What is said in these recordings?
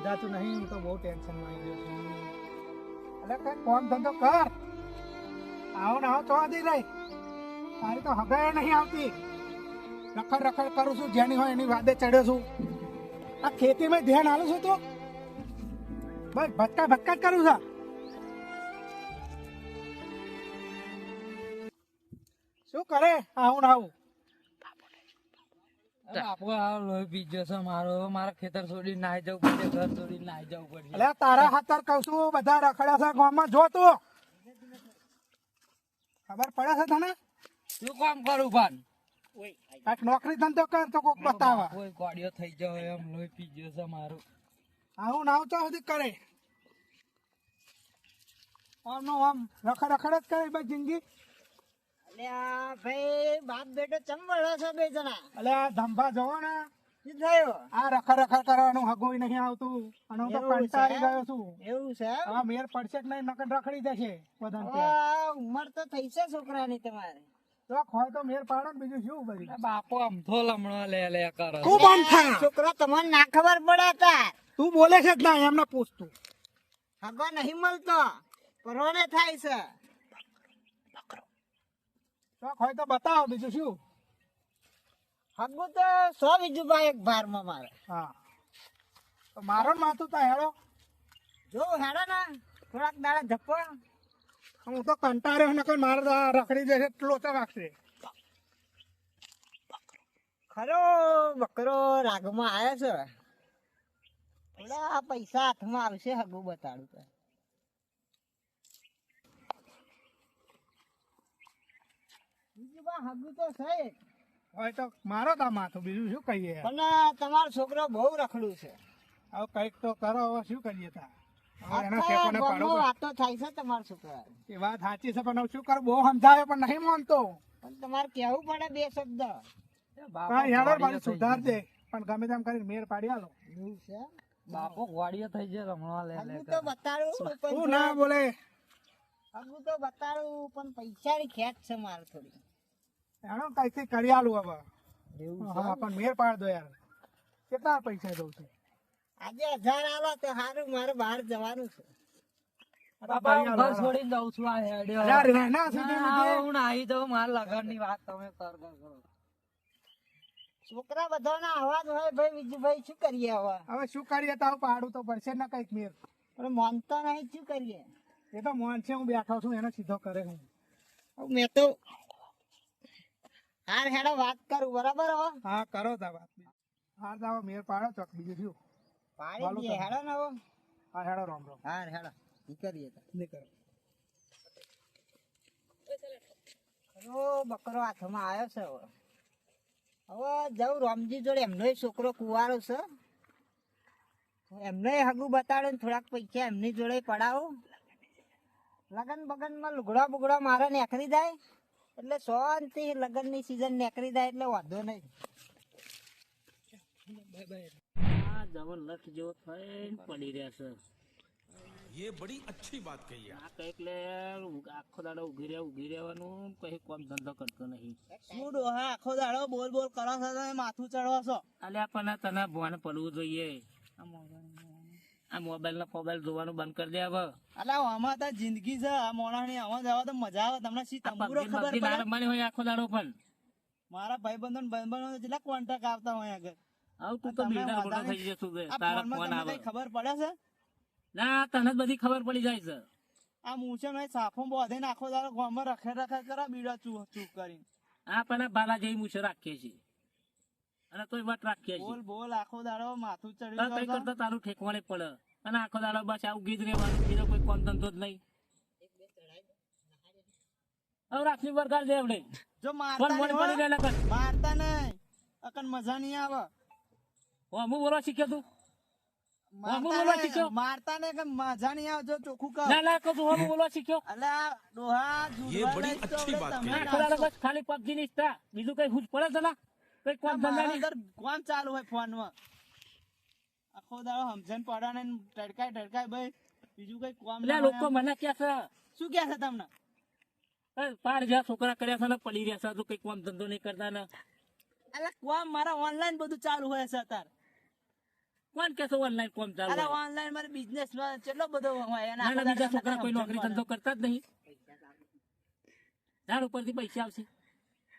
સમજાતું નહીં, હું તો બહુ ટેન્શનમાં આવી ગયો છું. એટલે કઈ કોમ ધંધો કર. આવો ને આવો તો દઈ રહી. તારી તો હગાય નહીં આવતી. રખડ રખડ કરું છું, જેની હોય એની વાદે ચડ્યો છું. આ ખેતીમાં ધ્યાન આલું છું તો. બસ, ભટકા ભટકા જ કરું છું. શું કરે? આવું ને આવું બાપુ આ લોહી પીજો છે મારો હવે મારા ખેતર છોડી નાહી જવું પડે ઘર છોડી નાહી જવું પડે. એટલે તારા હાથર કહું છું બધા રખડ્યા છે ગામમાં. જો તું. ખબર પડે છે તને? શું કામ કરું પણ નોકરી ધંધો કર તો કોક બતાવે. કોઈ ગોડિયો થઈ જાવ એમ લોહી પીજો છે મારું. આવું ના આવતા સુધી કરે? આમ આમ રખડ રખડ જ કરે જિંદગી. અલ્યા ભાઈ બાપ બેટો ચમ વળો છો બે જણા? એટલે ધંભા જોવો ને. આ રખડ રખડ કરવાનું હગોય નહીં આવતું. અને હું તો કંટાળી ગયો છું. એવું છે એમ? મેર પડશે નહીં નકર રખડી જશે બધાને ઉંમર તો થઈ છે છોકરાની તમારે. તો ખોય તો મેર પાડો ને બીજું શું બધું બાપો આમ લમણો લે લે કરે તું બંધ થા છોકરા તમને ના ખબર પડે તું બોલે છે જ ના એમને પૂછતું. હગો નહીં મળતો. પરવાને થાય છે. તો ખોય તો બતાવો બીજું શું? હગું તો સો બીજું એક ભારમાં મારે. હા. તો મારો ને માથું તો હેડો જો હેડો ને થોડાક દાડા ધપ્પો હું તો કંટાળ્યો નકર મારે તો રખડી જશે લોચા વાગશે. ખરો બકરો રાગમાં આવ્યો છે. પૈસા હાથમાં આવશે હગું બતાડું તો હગું તો છે હોય તો મારો તા માથું બીજું શું કહીએ? પણ તમારો છોકરો બહુ રખડું છે. હવે કંઈક તો કરો હવે શું કરીએ તા? વાતો થાય છે તમારા છોકરા. એ વાત સાચી છે પણ શું કરું? બહુ સમજાવે પણ નહીં માનતો. પણ તમારે કેવું પડે બે શબ્દ. બાપુ કાંઈ હેડો ગોળીયો મારી થઈ સુધાર દે પણ ગમે તેમ કરીને મેર પાડી આલો. એવું છે? જાય. થઈ જાય લે લે તો બતાડું પણ તું ના બોલે. હગું તો બતાડું પણ પૈસાની ખેંચ છે મારે થોડી. એનો કઈથી કરી આલું હવે? હા પણ મેર પાડ દો યાર. કેટલા પૈસા દઉં છું? આજે હજાર આલો તો સારું મારે બહાર જવાનું છે. બાપા હું ઘર છોડીને જઉં છું આ હેડ્યો યાર રહેના સુધી ના, હું નાહી જાઉં મારા લગનની વાત તમે કર કર કરો. છોકરા બધાના અવાજ હોય ભાઈ બીજું ભાઈ શું કરીએ હવે? હવે શું કરીએ? તો પાડું તો પડશે ને કંઈક મેર. પણ માનતા નહીં શું કરીએ? એ તો મોન છે હું બેઠો છું એનો સીધો કરે હું મેં તો હાર હેડો વાત કરું બરાબર હો? હા કરો તા વાત. હાર જાવ મેર પાડો ચોક બીજું શું પાડી દે હેડો ને હા હેડો રોમ રોમ. હાર હેડો ઈ કરીએ તો. નહીં કરો ખરો બકરો હાથમાં આવ્યો છે હવે. હવે જવું રામજી જોડે એમનો છોકરો કુવારો છે. એમને હગું બતાડો ને થોડાક પૈસા એમની જોડે પડાવો. લગન બગનમાં લુગડા બુગડા મારે નેકરી જાય. એટલે શાંતિ લગનની સિઝન નેકરી જાય એટલે વાંધો નહીં આ જબરદસ્ત જેવો થઈને પડી રહ્યા છે ये बड़ी अच्छी बात कही है આ કઈક લે આખો દાડો ઉભી રહ્યા ઉભી રહેવાનું કઈ કોમ ધંધો કરતો નહીં શું ડોહા આખો દાડો બોલ બોલ કરો છો તમે માથું ચડવો છો અલ્યા પણ આ તને ભણ પડવું જોઈએ આ મોબાઈલ ને ફોબાઈલ જોવાનું બંધ કરી દે હવે. અલા આમાં તો જિંદગી છે. આ મોણાની આમાં જવા તો મજા આવે. તમને શી તંબુરો ખબર પડે? રમવાની હોય આખો દાડો પણ. મારા ભાઈબંધો ને ભાઈબંધો જેટલા કોન્ટેક્ટ આવતા હોય આગળ. આવ તું તો બિલ્ડર મોટો થઈ જશું બે. તારા ફોન આવે. ખબર પડે છે? ના તને જ બધી ખબર પડી જાય છે. આ મૂછે મેં સાફો બોધે આખો દાડો ગામમાં રખે રખે કરે બીડા ચૂ ચૂ કરીને. આ પણ બાલા જેવી મૂછે રાખીએ છીએ અને તોય વટ રાખીએ છીએ બોલ બોલ આખો દાડો માથું ચડી કરતા તારું ઠેકવાને પડે. અને આખો દાડો બસ આવું ગીત રહેવાનું બીજો કોઈ કોમ ધંધો જ નહીં. હવે રાખની બરકાર દે જો મારતા પણ મને પડી ગયેલા મારતા નહીં. અકન મજા નહીં આવે. ઓ હું બોલવા શીખ્યો તું? મારતા ને મજા નહીં આવે. ચોખ્ખું કર બોલવા શીખ્યો? ખાલી પબજી ની બીજું કઈ હુજ પડે કઈ કોમ ધંધા નહીં ચાલુ હોય ફોનમાં આખો દાડો સમજણ પડે ને ટડકાય ટડકાય ભાઈ. બીજું કઈ કોમ એટલે લોકો મને કે છે શું કે છે તમને? પાર જ્યાં છોકરા કર્યા છે ને પડી રહ્યા છે તો કઈ કોમ ધંધો નહીં કરતા ને. અલા કોમ મારા ઓનલાઈન બધું ચાલુ હોય છે અત્યારે. કોણ કે ઓનલાઈન કોમ ચાલુ અરે ઓનલાઈન મારે બિઝનેસમાં કેટલો બધો હોય એના ના ના બીજા છોકરા કોઈ નોકરી ધંધો કરતા જ નહીં. ઝાડ ઉપરથી પૈસા આવશે.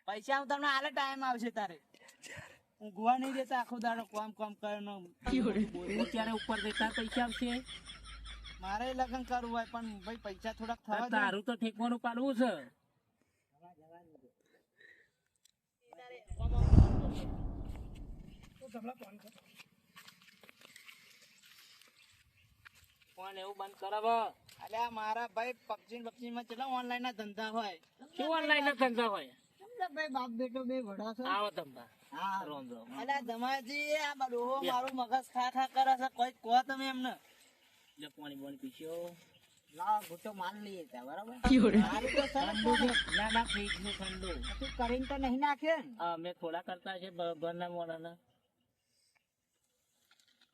પૈસા હું તમને આલે ટાઈમ આવશે તારે. ગુવા નહીં દેતા આખો દાડો કામ કામ કરવાનો હું ઉપર દેતા પૈસા આવશે. મારે લગ્ન કરવું હોય પણ ભાઈ પૈસા થોડાક થવા તારું તો ઠેકવાનું પાડવું છે. ફોન એવું બંધ કરાવો. અલ્યા મારા ભાઈ પબજી પબજી માં કેટલા ઓનલાઈન ના ધંધા હોય. શું ઓનલાઈન ના ધંધા હોય? સમજો ભાઈ બાપ બેટો બે ભડા છો? આવો ધંધા હા. રોમ રોમ. ધમાજી આ બધું મારું મગજ ખા ખા કરે છે કોઈ કહો તમે એમને. લે પાણી બોણી પીસ્યો લાવો ઘૂંટો માલ લઈએ ત્યાં બરાબર? મારું તો ઠંડુ ના ના ફ્રીજનું ઠંડુ. કશું કરીને તો નહીં નાખ્યો મેં થોડા કરતા છે ના ઘરના મોડાના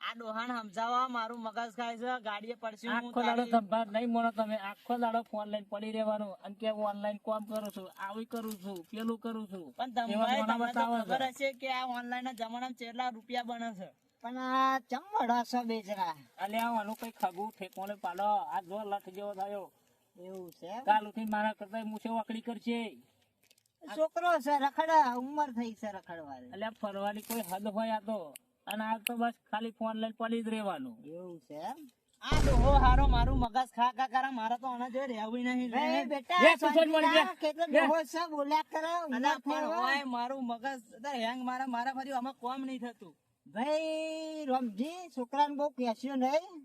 આ ડોહાણ સમજાવવા મારું મગજ ખાય છે ગાડીએ પડશે આખો દાડો સંભાળ નહીં મોડો તમે આખો દાડો ફોન લઈને પડી રહેવાનું અને કે ઓનલાઈન કામ કરું છું આવી કરું છું પેલું કરું છું. પણ તમને તો ખબર હશે કે આ ઓનલાઈન ના જમાનામાં કેટલા રૂપિયા બને છે. પણ આ ચમ ભડા છો બેચરા અલ્યા આનું કઈ ખગું ઠેકોને પાડો આ જો લઠ જેવો થયો. એવું છે કાલ ઉઠીને મારા કરતા મૂછે વાકડી કરશે. છોકરો છે રખડા ઉંમર થઈ છે રખડવાની. અલ્યા ફરવાની કોઈ હદ હોય આ તો. અને આ તો બસ ખાલી ફોન લઈને પડી જ રહેવાનું. એવું છે? આ ડોહો હારો મારું મગજ ખા ખા કરે મારે તો આના જોડે રહેવું નહીં. લે. બેટા બે તું મળી શાંતિના કેટલો ડોહો છે બોલ્યા કરે ઉંમર પણ હોય. હોય મારું મગજ અત્યારે હેંગ મારા મારા ફરી આમાં કોમ નહીં થતું. ભાઈ રમજી છોકરાને બહુ કહેશો નહીં.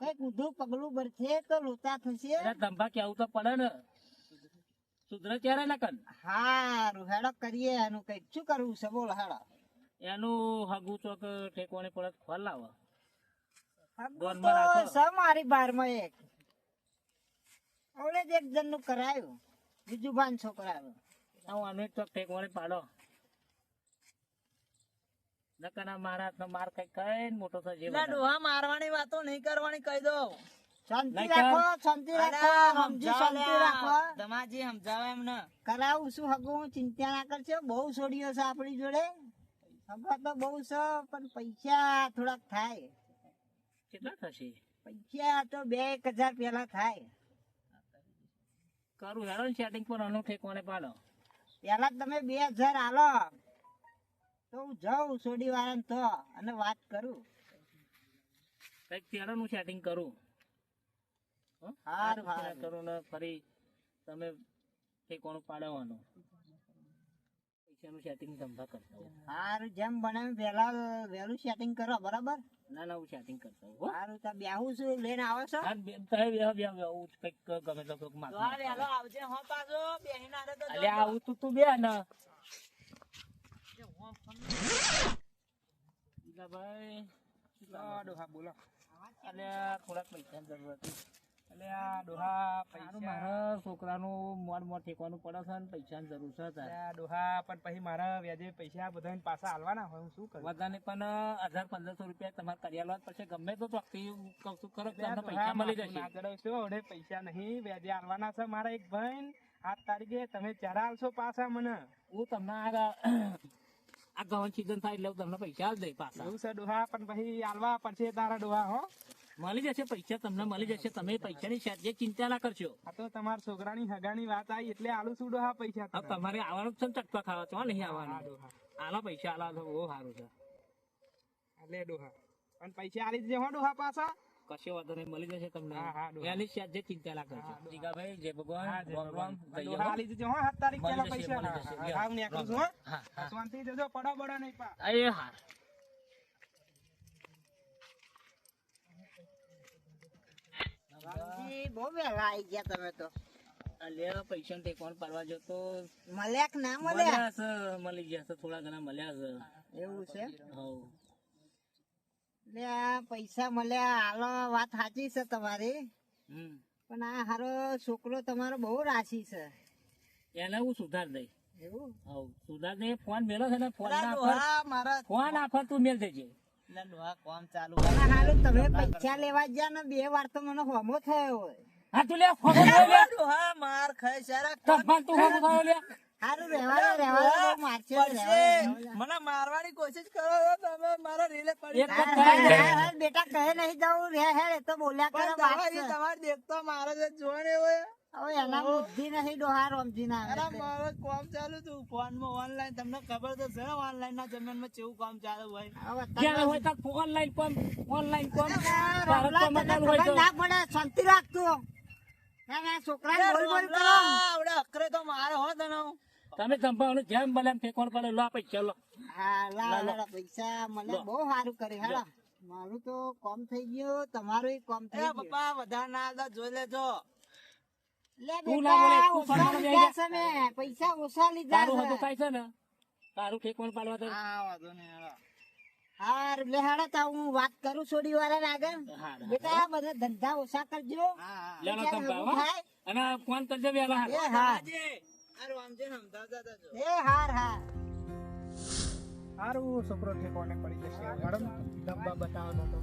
કંઈક ઊંધું પગલું ભરશે તો લોતા થશે. ધંભા કેવું તો પડે ને. સુધરે ત્યારે ના કર હા હેડો કરીએ એનું કંઈક. શું કરવું છે બોલ હેડો એનું હગું ચોક ઠેકોને પડે ખોલ લાવો. મારી બારમાં એક. ઓલે જ એક જણનું કરાયું. બીજું ભાન છોકરાનું. હું આનું ચોક ઠેકોને પાડો. મારા હાથનો માર કઈ કઈ મોટો થશે ડોહા મારવાની વાતો નહીં કરવાની કહી દો શાંતિ રાખો. શાંતિ રાખો અલા, શાંતિ રાખો. ધમાજી સમજાવો એમને. કરાવું શું હગું ચિંતા ના કરશો. બહુ છોડીઓ છે આપણી જોડે. હગા તો બહુ છે પણ પૈસા થોડાક થાય. કેટલા થશે? પૈસા તો બે એક હજાર પેલા થાય. કરું હેડો સેટિંગ પર અનુ ઠેકોને પાડો. પેલા તમે બે હજાર આલો તો હું જાઉં સોડી વાળાને તો અને વાત કરું. કંઈક પેલાનું સેટિંગ કરું. હો? હાર સારું કરું ને ફરી તમે ઠેકોનું પાડવાનું. પૈસાનું સેટિંગ ધંધા કરતા હોય. સારું જેમ બને પહેલા વહેલું સેટિંગ કરો બરાબર? ના ના હું સેટિંગ કરતો હો. સારું તો બેહું છું લઈને આવો છો? હા, બે- બે બે બે હું કંઈક ગમે તો કંઈકમાં વહેલો આવજે હો પાછો. બેહીને આરે તો અલે આવું તું તું બે ને. ભાઈ બોલો. અલ્યા થોડાક પૈસા જરૂર હતી. અલ્યા ડોહા પૈસા મારા છોકરાનું મોડ મોડ ઠેકવાનું પડે છે ને પૈસાની જરૂર છે તારે. અલ્યા ડોહા પણ પછી મારા વ્યાજે પૈસા બધા પાછા હાલવાના હોય હું શું કરું? બધાને પણ હજાર પંદરસો રૂપિયા તમારે કરી આલવા જ ગમે તો છું ખરો તમને પૈસા મળી જશે. આગળ શું હવે પૈસા નહીં વ્યાજે હાલવાના છે મારા એક ભાઈ આઠ તારીખે તમે ચાર હાલશો પાછા મને. હું તમને આ આ ગવન સીઝન થાય એટલે તમને પૈસા દઈ પાછા. એવું છે ડોહા પણ પછી હાલવા પડશે તારા ડોહા હો. મળી જશે પૈસા તમને મળી જશે તમે પૈસાની સાથે ચિંતા ના કરશો. આ તો તમારા છોકરાની હગાની વાત આવી એટલે આલુ સુડો હા પૈસા તમારે. આવવાનું છે ને ચટકા ખાવા છો નહીં આવવાનું. આલા પૈસા આલા તો બહુ સારું છે. લે ડોહા. પણ પૈસા આલી દેજો હો ડોહા પાછા. કશો વાંધો નહીં મળી જશે તમને. હા, હા, ડોહા. એની સાથે ચિંતા ના કરશો. જીગાભાઈ જય ભગવાન. આલી દેજો હો સાત તારીખ પહેલા પૈસા. મળી હા, હા, હું નીકળું છું હા. શાંતિ દેજો પડો બડો નહીં પા. એ હા રમજી બહુ વહેલા આવી ગયા તમે તો. અલ્યા પૈસા ટેકવાનું પાડવા જતો? મળ્યા કે ના મળ્યા? મળ્યા છે મળી ગયા છે થોડા ઘણા મળ્યા છે. એવું છે? હવ. પૈસા મળ્યા. હાલો વાત સાચી છે તમારી. પણ આ હારો છોકરો તમારો બહુ રાશિ છે. એને હું સુધાર દઈ એવું? હવ. સુધાર દે ફોન મેલો છે ને ફોન ના ફોન આફર તું મેલ દેજે. કોમ ચાલુ હારું તમે પૈસા લેવા ગયા ને બે વાર તો મને હોમો થયો હા તું લે ફોન લે. લે માર ખાય સારા તફાન તું હોમ ખાયો લે. હારું રહેવા રહેવા મારશે તો રહેવા દે, રહેવા દે. મને મારવાની કોશિશ કરો તમે મારા રીલે પડી બેટા કહે નહીં જવું રે હે તો બોલ્યા કરે તમારી દેખતો મારે જોડે હોય. હવે એના બુદ્ધિ નહીં ડોહા રમજી ના અરે મારો કોમ ચાલુ તું ફોનમાં ઓનલાઈન તમને ખબર તો છે ઓનલાઈન ના જમાનામાં કેવું કામ ચાલુ હોય. હવે હોય ત્યાં ઓનલાઈન કોમ ઓનલાઈન કોમ. આ ભારત રમલા કોમ તને ચાલુ હોય ખબર તો ના પડે શાંતિ રાખતું ના ના છોકરા બોલ બોલ કરો. આવડે અકરે તો મારે હો તને. તમે સંભાળો જેમ એમ ફેંકવાનું પડે લો પૈસા લો. હા લા લા પૈસા મને બહુ સારું કરે હેડા મારું તો કોમ થઈ ગયું તમારું કોમ થઈ ગયું. પપ્પા વધારે ના જોઈ લેજો. તું ના બોલે, તું ફરવાનો લીધા છે પૈસા ઓછા લીધા તારું છે હતું થાય છે ને? તારું ઠેકવાનું પાડવા તો હા વાંધો નહીં હેડો. હા લે હેડા તા હું વાત કરું છોડી વાળા આગળ બેટા આ બધા ધંધા ઓછા કરજો. અને ફોન વેલા. એ હા જો. હાર હા સારું છોકરો ઠેકોને પડી જશે? મેડમ ડબ્બા બતાવવાનો તો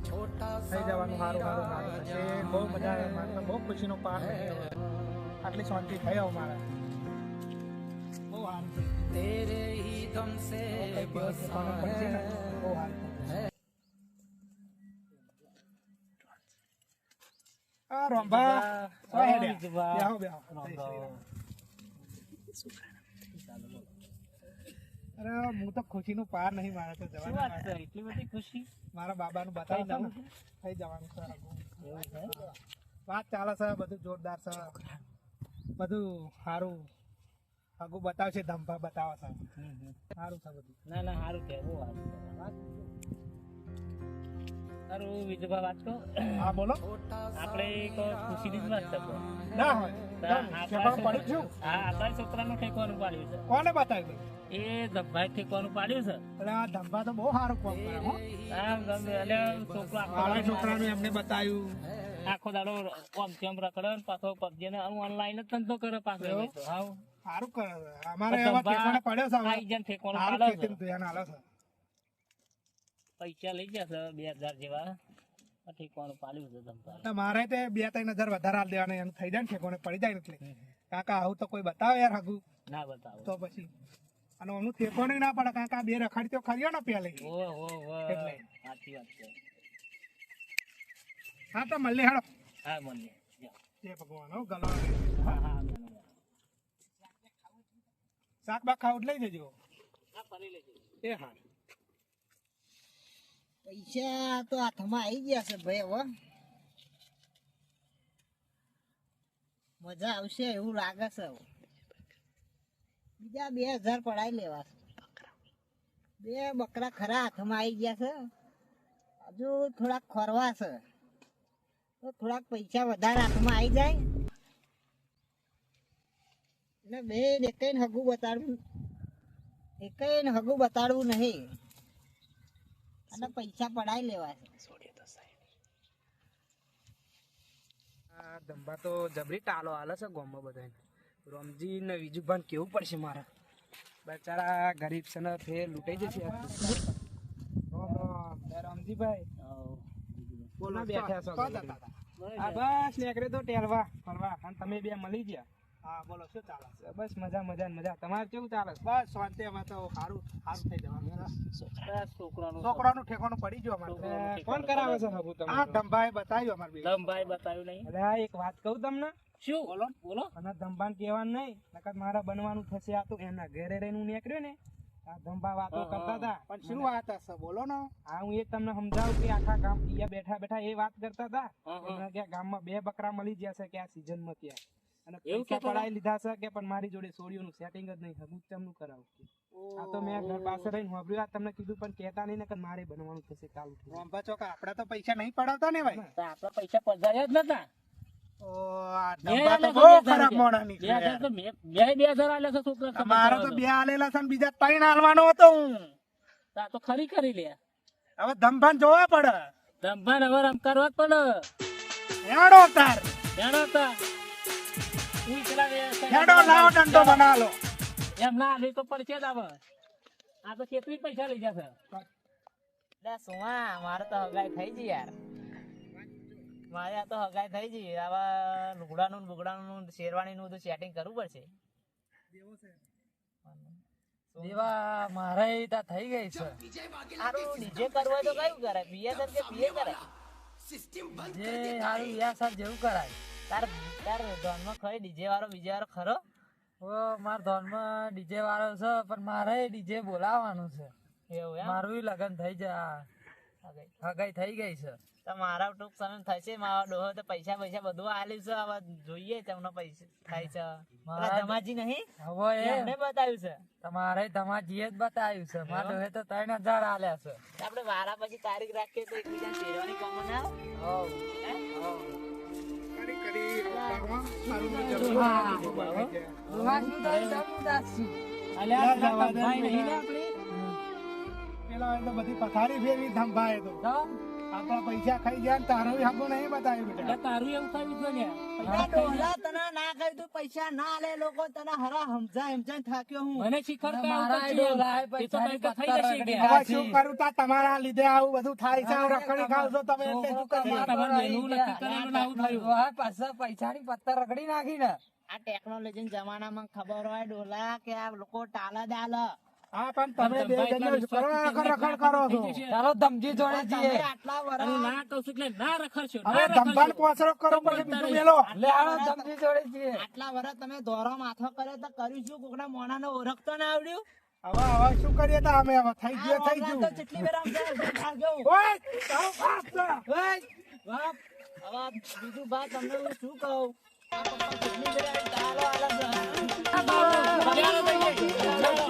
થઈ જવાનું સારું સારું સારું બહુ મજા બહુ ખુશીનો પાર આટલી શાંતિ થઈ આવું મારે. બહુ સારું સારું આ રામ. અરે હું તો ખુશીનું પાર નહીં મારે તો જવાનું? એટલી બધી ખુશી? મારા બાબાનું બતાવી દઉં થઈ જવાનું છે? વાત ચાલે છે બધું જોરદાર છે. બધું સારું આગું બતાવશે ધંભા બતાવો છે સારું છે બધું. ના ના સારું છે બહુ સારું સારું વિજયભાઈ વાત કહો? હા બોલો. આપણે એક ખુશીની જ વાત કરતો ના હોય. આપણા ઠેકાણું પડી ગયું હા આપણા છોકરાનું ઠેકવાનું પાડ્યું છે? કોને બતાવ્યું એ ધબ્બાઈ ઠેકવાનું પાડ્યું છે? આ ધંભા તો બહુ સારું કામ કરે હો. એટલે છોકરો છોકરાનું એમને બતાવ્યું. આખો દાડો આમ તેમ રખડે ને પાછો પબજી ને ઓનલાઈન જ ધંધો કરે પાછો. હાવ. સારું કરે અમારે એવા ઠેકાણે પડ્યો છે આઈ જન સારું પાડે છે. ધ્યાન આલે છે. પૈસા લઈ જશે બે હજાર જેવા. પાડ્યું છે તે બે ત્રણ હજાર વધારે દેવાના એનું થઈ જાય ને પડી જાય એટલે. કાકા આવું તો કોઈ બતાવે યાર આગું. ના બતાવો. તો પછી. અને ઓનું ઠેકોને ના પડે. કાકા બે રખાડી તો ખરીયો ને પેલે. ઓ ઓ ઓ. સાચી વાત છે. હા તો મળે હેડો. હા મળે જય ભગવાન હો ગલો હા હા શાક બાક ખાવ લઈ જજો. હા ફરી લેજો. એ હા. પૈસા તો હાથમાં આવી ગયા છે ભાઈ હવે મજા આવશે એવું લાગે છે બીજા બે હજાર પડાવી લેવા છે. બે બકરા ખરા હાથમાં આવી ગયા છે. હજુ થોડાક ખોરવા છે. તો થોડાક પૈસા વધારે હાથમાં આવી જાય. એટલે બે એક હગું બતાડવું. એક હગું બતાડવું નહીં. અને પૈસા પડાઈ લેવા છે. ધંબા તો જબરી ટાલો હાલે છે ગામમાં બધાને રમજી ને વિજુભાન કેવું પડશે મારે? બચારા ગરીબ છે ને ફેર લૂંટાઈ જશે. આ. રામ રામ રમજીભાઈ. બોલો બેઠા છો તો જતા હતા. આ બસ નીકળે તો ટેલવા ફરવા. અને તમે બે મળી ગયા. હા બોલો શું ચાલે? બસ મજા મજા મજા. તમારે કેવું ચાલે બસ શાંતિ. એમાં તો સારું સારું થઈ જવાનું આ છોકરાનું છોકરાનું ઠેકાણું પડી ગયું અમારે. કોણ કરાવે છે હબુ આ ધંભાએ બતાવ્યું અમારે બે. બતાવ્યું નહીં. અરે એક વાત કહું તમને. શું? બોલો. બોલો. અને ધંબાન કહેવાનું નહીં નકર મારે બનવાનું થશે આ તો એના ઘરે રહીને હું નીકળ્યો ને આ વાતો કરતા હતા. પણ શું વાત હશે? બોલો ને. હા હું એ તમને સમજાવું કે આખા ગામ અહીંયા બેઠા બેઠા એ વાત કરતા હતા. હા, હા. કે ગામમાં બે બકરા મળી ગયા છે કે આ season માં ત્યાં અને એવું પૈસા પડાઈ લીધા છે કે પણ મારી જોડે સોળીઓનું સેટિંગ જ નહીં. ચમનું કરાવું આ તો મેં ઘર પાસે રહીને હોભર્યું આ તમને કીધું પણ કહેતા નહીં ને મારે બનવાનું થશે કાલ ચોકા. તો પૈસા નહીં પડાવતા ને ભાઈ. આપડે પૈસા પધાર્યા જ નતા. બીજા ત્રણ આલવાનો હતો હું. તો આ તો ખરી કરી લે. હવે ધંભાન જોવા પડે. ધંભાન હવે આમ કરવા જ પડે. હેડો તાર. હેડો લાવો દંડો બનાવો એમ ના લે તો પડશે જ આવે આ તો કેટલી પૈસા લઈ જશે. લે સુમા મારે તો હગાઈ થઈ ગઈ યાર. મારે આ તો હગાઈ થઈ ગઈ. આવા લુગડાનું બુગડાનું શેરવાનીનું શેરવાણીનું બધું સેટિંગ કરવું પડશે. દેવા મારે ત્યાં થઈ ગઈ છે. સારું ડીજે કરવું હોય તો કયું કરે બીએ સર કે બીએ કરે જે હારું યા સર જેવું કરાય. તાર તાર ધોનમાં ખરી ડીજે વાળો બીજે વાળો ખરો? ઓ માર ધોનમાં ડીજે વાળો છે પણ મારે ડીજે બોલાવવાનું છે. એવું મારું લગન થઈ જા હગાઈ થઈ ગઈ છે. મારા ટૂંક સમય થશે મારા ડોહો તો પૈસા પૈસા બધું આલ્યું છે હવે જોઈએ તમને પૈસા થાય છે. મારા ધમાજી નહીં? હવે એમને બતાવ્યું છે. તમારે તમારા જ બતાવ્યું છે. મારા ડોહે તો ત્રણ હજાર આલ્યા છે. આપણે વારા પછી તારીખ રાખીએ તો એકબીજા શેરવાની ના આવે? આપણી? પેલા બધી પથારી ફેરવી ધંભાય તો? આપણા પૈસા ખાઈ ગયા ને તારું નહીં બતાવ્યું બેટા. તારું એવું થયું છે ને પેલા તને ના કહ્યું તું પૈસા ના આલે લોકો તને હરા સમજા સમજાય થાક્યો હું મને શિખર તો મારા આવતો જ છે. ડોલા એ એ તો પૈસાની કંઈક થઈ જશે પત્તા કે. હવે શું કરું તા? તમારા લીધે આવું બધું થાય છે. રખડી ખાવ છો તમે એટલે શું કરેલું ને. પાછા પૈસાની પત્તા રખડી નાખી ને આ ટેકનોલોજી જમાનામાં ખબર હોય ડોલા કે આ લોકો ટાલા દાલ. હા પણ તમે બે જણને રખડ રખડ કરો છો. ચાલો ધમજી જોડે જઈએ આટલા અને ના કહું છું એટલે ના રખડશો હવે ના પોસરો કરો પછી બીજું મેલો. લે હાલો ધમજી જોડે જઈએ આટલા વરસ તમે દોરો માથો કર્યો તો કર્યું શું? કોકના મોણાને ઓળખતો ના આવડ્યું? હવે હવે શું કરીએ તા અમે? હવે થઈ ગયું થઈ ગયું. તો વાર આમ જાય, ઓય તારો બાપ ઓય, બાપ, હવે બીજું બા તમને હું શું કહું? વાર આલે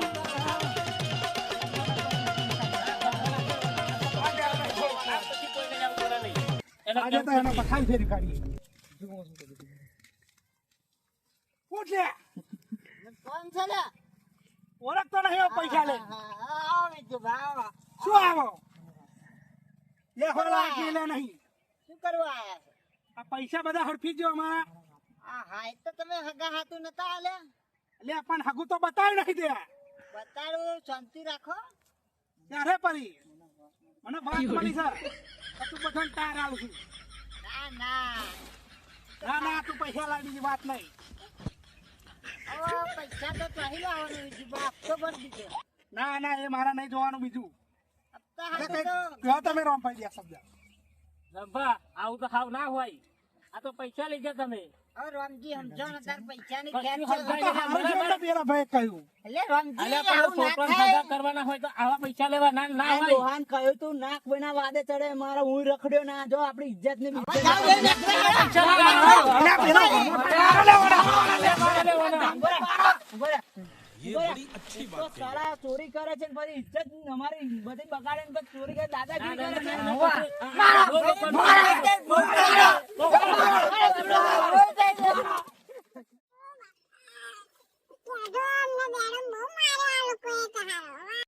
આજે તો એને પથારી ફેરી કાઢીએ. ઉઠ કોણ છે લે? ઓળખતો નહીં પૈસા લે હા, હા, આવો શું આવો? લે હોલા કે લે નહીં. શું કરવા આયા છો? આ પૈસા બધા હડફી ગયો અમારા. આ હા, એ તો તમે હગા હાથું નતા આલ્યા લે પણ હગું તો બતાવી નહીં દે. બતાડું શાંતિ રાખો. ત્યારે પડી? મને વાત મળી કે તું બધો તાર આવું છું. ના ના. ના ના તું પૈસા લાવી બીજી વાત નહીં. પૈસા તો ચાહી લાવવાનું વિજુભા હપ્તો ભરી દીધો. ના ના એ મારા નહીં જોવાનું બીજું. તો. તમે રોમભાઈ દે શબ્દ રંભા, આવું તો ખાવ ના હોય. આ તો પૈસા લઈ ગયા તમે. રામજી સમજો તાર પૈસાની પણ ખેંચ પેલા ભાઈએ કહ્યું. એટલે રામજી ના કરવાના હોય તો આવા પૈસા લેવા ના ના હોય. ડોહાને કહ્યું તું નાક બના વાદે ચડે મારો હું રખડ્યો ના. જો આપણી ઇજ્જત ને ये बड़ी अच्छी बात है साला चोरी करे छे પછી इज्जत અમારી બધી બગાડે ને ચોરી કરે દાદાગીરી કરે છે મારા મારા મારા